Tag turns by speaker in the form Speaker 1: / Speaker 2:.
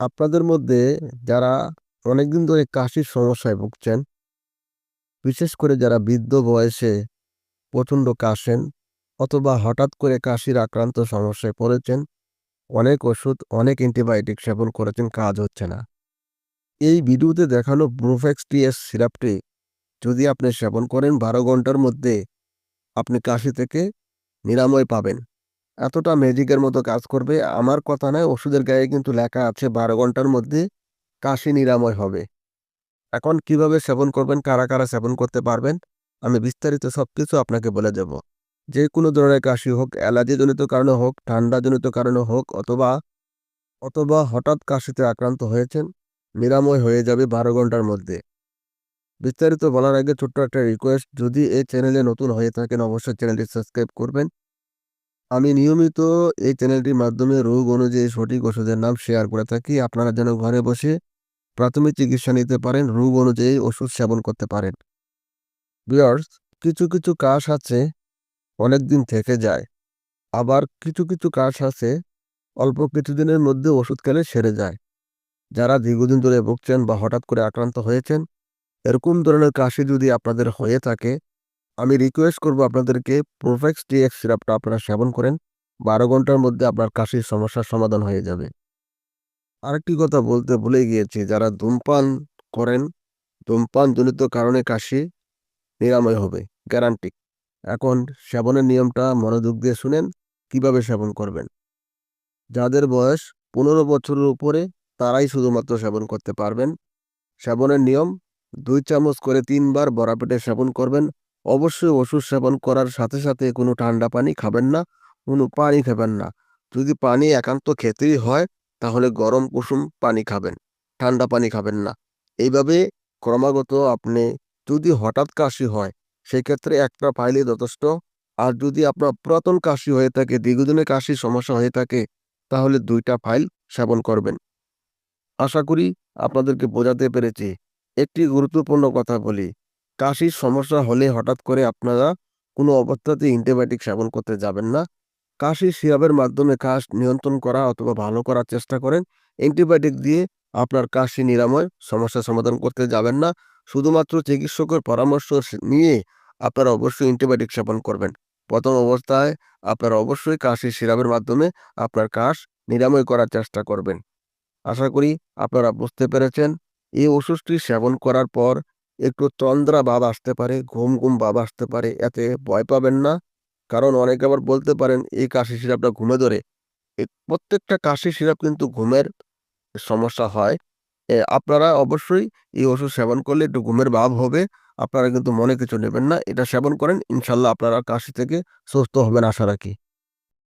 Speaker 1: আপনাদের মধ্যে যারা অনেকদিন ধরে কাশির সমস্যায় ভুগছেন, বিশেষ করে যারা বৃদ্ধ বয়সে প্রচণ্ড কাশেন অথবা হঠাৎ করে কাশির আক্রান্ত সমস্যায় পড়েছেন, অনেক ওষুধ, অনেক অ্যান্টিবায়োটিক সেবন করেছেন, কাজ হচ্ছে না। এই ভিডিওতে দেখানো ব্রোফেক্স টিএস সিরাপটি যদি আপনি সেবন করেন ১২ ঘণ্টার মধ্যে আপনি কাশি থেকে নিরাময় পাবেন। এতটা ম্যাজিকের মতো কাজ করবে। আমার কথা নয়, ওষুধের গায়ে কিন্তু লেখা আছে ১২ ঘণ্টার মধ্যে কাশি নিরাময় হবে। এখন কীভাবে সেবন করবেন, কারা, কারা সেবন করতে পারবেন, আমি বিস্তারিত সব কিছু আপনাকে বলে দেব। যে কোনো ধরনের কাশি হোক, অ্যালার্জিজনিত কারণে হোক, ঠান্ডাজনিত কারণে হোক অথবা অথবা হঠাৎ কাশিতে আক্রান্ত হয়েছেন, নিরাময় হয়ে যাবে ১২ ঘণ্টার মধ্যে। বিস্তারিত বলার আগে ছোট্ট একটা রিকোয়েস্ট, যদি এই চ্যানেলে নতুন হয়ে থাকেন অবশ্যই চ্যানেলটি সাবস্ক্রাইব করবেন। আমি নিয়মিত এই চ্যানেলটির মাধ্যমে রোগ অনুযায়ী সঠিক ওষুধের নাম শেয়ার করে থাকি। আপনারা যেন ঘরে বসে প্রাথমিক চিকিৎসা নিতে পারেন, রোগ অনুযায়ী ওষুধ সেবন করতে পারেন। বিয়ার্স কিছু, কিছু কাশ আছে অনেকদিন থেকে যায়। আবার কিছু, কিছু কাশ আছে অল্প কিছুদিনের মধ্যে ওষুধ খেলে সেরে যায়। যারা দীর্ঘদিন ধরে ভুগছেন বা হঠাৎ করে আক্রান্ত হয়েছেন, এরকম ধরনের কাশি যদি আপনাদের হয়ে থাকে, আমি রিকোয়েস্ট করব আপনাদেরকে প্রোফেক্স টিএক্স সিরাপটা আপনারা সেবন করেন। ১২ ঘণ্টার মধ্যে আপনার কাশির সমস্যার সমাধান হয়ে যাবে। আরেকটি কথা বলতে ভুলে গিয়েছি, যারা ধূমপান করেন, ধূমপানজনিত কারণে কাশি নিরাময় হবে, গ্যারান্টি। এখন সেবনের নিয়মটা মনোযোগ দিয়ে শুনেন, কীভাবে সেবন করবেন। যাদের বয়স ১৫ বছরের উপরে তারাই শুধুমাত্র সেবন করতে পারবেন। সেবনের নিয়ম দুই চামচ করে ৩ বার ভরা পেটে সেবন করবেন। অবশ্যই ওষুধ সেবন করার সাথে, সাথে কোনো ঠান্ডা পানি খাবেন না, কোনো পানি খাবেন না। যদি পানি একান্ত খেতেই হয় তাহলে গরম কুসুম পানি খাবেন, ঠান্ডা পানি খাবেন না। এইভাবে ক্রমাগত আপনি যদি হঠাৎ কাশি হয়, সেক্ষেত্রে একটা ফাইলই যথেষ্ট। আর যদি আপনার পুরাতন কাশি হয়ে থাকে, দীর্ঘদিনের কাশির সমস্যা হয়ে থাকে, তাহলে দুইটা ফাইল সেবন করবেন। আশা করি আপনাদেরকে বোঝাতে পেরেছি। একটি গুরুত্বপূর্ণ কথা বলি, কাশির সমস্যা হলে হঠাৎ করে আপনারা কোনো অবস্থাতেই অ্যান্টিবায়োটিক সেবন করতে যাবেন না। কাশি সিরাপের মাধ্যমে কাশ নিয়ন্ত্রণ করা অথবা ভালো করার চেষ্টা করেন। অ্যান্টিবায়োটিক দিয়ে আপনার কাশি নিরাময় সমস্যার সমাধান করতে যাবেন না। শুধুমাত্র চিকিৎসকের পরামর্শ নিয়ে আপনারা অবশ্যই অ্যান্টিবায়োটিক সেবন করবেন। প্রথম অবস্থায় আপনারা অবশ্যই কাশি সিরাপের মাধ্যমে আপনার কাশ নিরাময় করার চেষ্টা করবেন। আশা করি আপনারা বুঝতে পেরেছেন। এই ওষুধটি সেবন করার পর একটু তন্দ্রা ভাব আসতে পারে, ঘুম, ঘুম ভাব আসতে পারে। এতে ভয় পাবেন না। কারণ অনেকে আবার বলতে পারেন এই কাশি সিরাপটা ঘুমে ধরে। প্রত্যেকটা কাশি সিরাপ কিন্তু ঘুমের সমস্যা হয়। আপনারা অবশ্যই এই ওষুধ সেবন করলে একটু ঘুমের ভাব হবে। আপনারা কিন্তু মনে কিছু নেবেন না। এটা সেবন করেন, ইনশাল্লাহ আপনারা কাশি থেকে সুস্থ হবেন আশা রাখি।